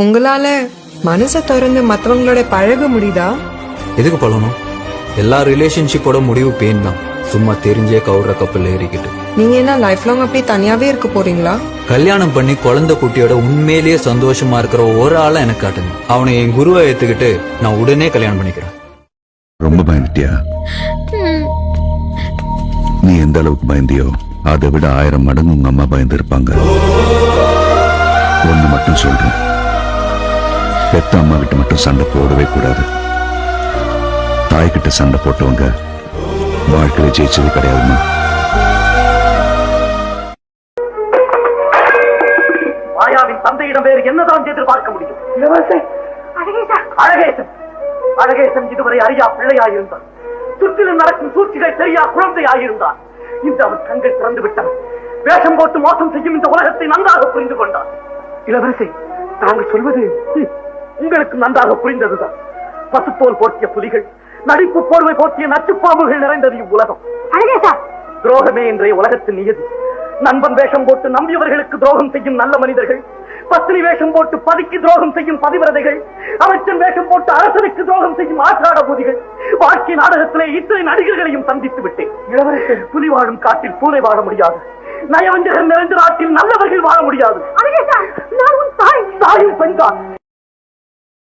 உங்களால மனசை திறந்து மத்தவங்களோட பழக முடியுதா? எதுக்கு பழணும் எல்லா ரிலேஷன்ஷிப்போட முடிவு பெயின் தான். சும்மா தெரிஞ்சே கவுற கப்பல் ஏறிக்கிட்டு. நீங்க என்ன லைஃப் லாங் அப்படி தனியாவே இருக்க போறீங்களா? கல்யாணம் பண்ணி குழந்தை குட்டியோட உண்மையிலேயே சந்தோஷமா இருக்கிற ஒரு ஆளை எனக்கு காட்டுங்க. அவனை என் குருவை ஏத்துக்கிட்டு நான் உடனே கல்யாணம் பண்ணிக்கிறேன். ரொம்ப பயந்துட்டியா? நீ எந்த அளவுக்கு பயந்தியோ அதை விட ஆயிரம் மடங்கு உங்க அம்மா பயந்து இருப்பாங்க ஒண்ணு மட்டும் சொல்றேன். பெத்த அம்மா கிட்ட மட்டும் சண்டை போடவே கூடாது. தாய்கிட்ட சண்டை போட்டவங்க வாழ்க்கையில ஜெயிச்சது கிடையாதுமா? மாயாவின் தந்தையிடம் வேறு என்னதான் எதிர்பார்க்க முடியும்? அழகேசன். அழகேசன். இதுவரை அறியா பிள்ளையாயிருந்தான் சுற்றிலும் நடக்கும் சூழ்ச்சிகள் தெரியா குழந்தையாயிருந்தான் இந்த அவன் கண்கள் திறந்து விட்டான். வேஷம் போட்டு மோசம் செய்யும் இந்த உலகத்தை நன்றாக புரிந்து கொண்டான் இளவரசி நாங்கள் சொல்வது உங்களுக்கு நன்றாக புரிந்ததுதான். பசுத்தோல் போர்த்திய புலிகள் நடிப்பு போர்வை போர்த்திய நச்சுப்பாம்புகள் நிறைந்தது இவ்வுலகம். துரோகமே இன்றைய உலகத்தின் நியதி. நண்பன் வேஷம் போட்டு நம்பியவர்களுக்கு துரோகம் செய்யும் நல்ல மனிதர்கள் பத்தினி வேஷம் போட்டு பதிக்கு துரோகம் செய்யும் பதிவிரதைகள் அமைச்சன் வேஷம் போட்டு அரசனுக்கு துரோகம் செய்யும் ஆற்றாட பூதிகள் வாழ்க்கை நாடகத்திலே இத்தனை நடிகர்களையும் சந்தித்து விட்டேன். இளவரசர் புலி வாழும் காட்டில் பூனை வாழ முடியாது. நயவஞ்சகர் நிறைந்த நாட்டில் நல்லவர்கள் வாழ முடியாது. தாயும் பெண்தான்.